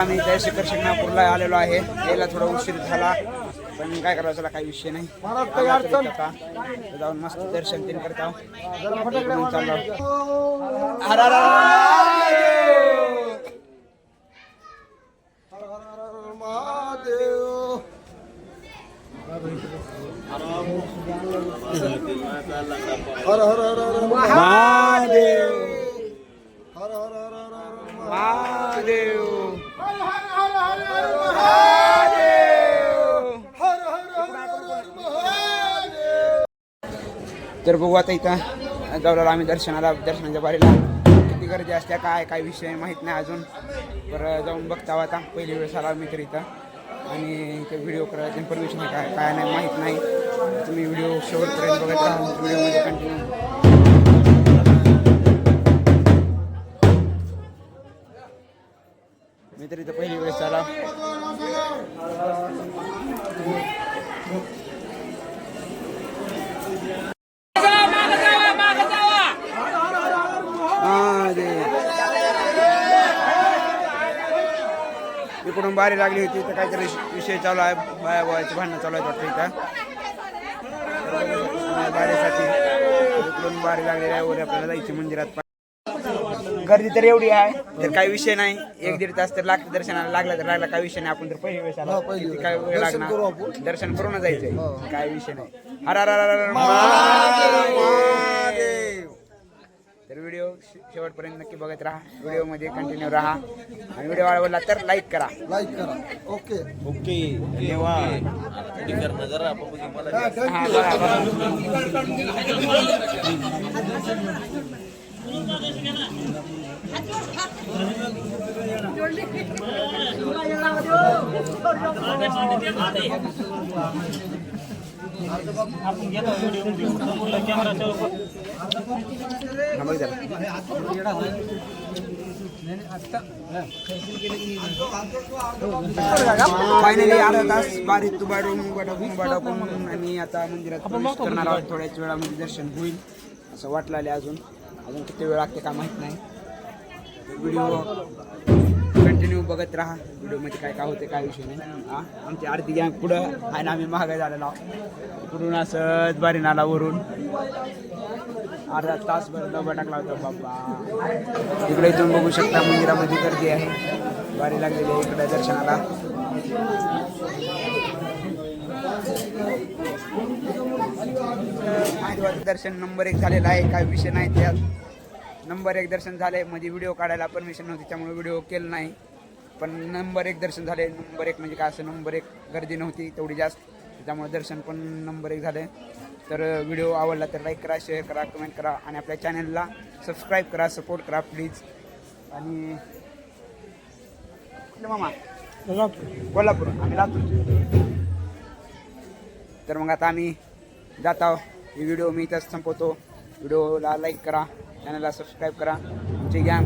आम्ही त्या शिखर शिंगणापूरला आलेलो आहे यायला थोडा उशीर झाला पण काय करायचं त्याला काही विषय नाही जाऊन मस्त दर्शन तीन करत हर हर हर महादेव तर बघू आता इथं जाऊला आम्ही दर्शनाला दर्शनाच्या बारीला. किती गर्दी असते काय काय विषय माहीत नाही अजून. बरं जाऊन बघता आता. पहिली वेळेस आला मी तर इथं. आणि ते व्हिडिओ करायचं इन्फॉर्मेशन काय काय नाही माहीत नाही. तुम्ही व्हिडिओ शेवटपर्यंत बघत राहा. व्हिडिओमध्ये कंटिन्यू मी तर इथं पहिली वेळेस आला महादेव. इकडून बारी लागली होती तर काहीतरी विषय चालू आहे बाया बायाचे भांडणं चालू आहेत वाटतं इथं. बारीसाठी इकडून बारी लागलेली आहे वर आपल्याला जायची मंदिरात. गर्दी तर एवढी आहे तर काही विषय नाही. एक दीड तास तर लागतं दर्शनाला लागला तर लागला काही विषय नाही. आपण तर पहिली वेळेस आलो. किती काय वेळ लागणार. दर्शन करून जायचंय काय विषय नाही. हर हर तर व्हिडिओ शेवटपर्यंत नक्की बघत राहा. व्हिडिओमध्ये कंटिन्यू राहा. आणि व्हिडिओ आवडला तर लाईक करा. लाईक करा. ओके ओके धन्यवाद. हा, हा, बघा. फायनली अर्धा तास बारीक तुबाडून उबाडून उबाडून आणि आता मंदिरात प्रवेश करणार आहोत. थोड्याच वेळामध्ये म्हणजे दर्शन होईल असं वाटलं आले अजून. अजून किती वेळ लागते का माहीत नाही. व्हिडिओ बघत राहा. व्हिडिओमध्ये काय काय होते काय विषय नाही. हा आमची आरती घ्या पुढं आहे ना आम्ही महागाई झालेलो आहोत. पुढून असंच बारी नाला वरून. अर्धा तास डबा टाकला होता बाबा. इकडे इथून बघू शकता मंदिरामध्ये गर्दी आहे. बारी लागलेली आहे इकडे दर्शनाला. दर्शन नंबर एक झालेलं आहे काय विषय नाही त्यात. नंबर एक दर्शन झाले मध्ये व्हिडिओ काढायला परमिशन नव्हती त्यामुळे व्हिडिओ केलं नाही. पण नंबर एक दर्शन झाले. नंबर एक म्हणजे काय असं नंबर एक गर्दी नव्हती तेवढी जास्त. त्यामुळे दर्शन पण नंबर एक झाले. तर व्हिडिओ आवडला तर लाईक करा शेअर करा कमेंट करा आणि आपल्या चॅनलला सबस्क्राईब करा सपोर्ट करा प्लीज आणि मामा कोल्हापूर आम्ही लातूर. तर मग आता आम्ही जात आहोत. ही व्हिडिओ मी इथंच संपवतो. व्हिडिओला लाईक करा चॅनलला सबस्क्राईब करा. आमची गॅम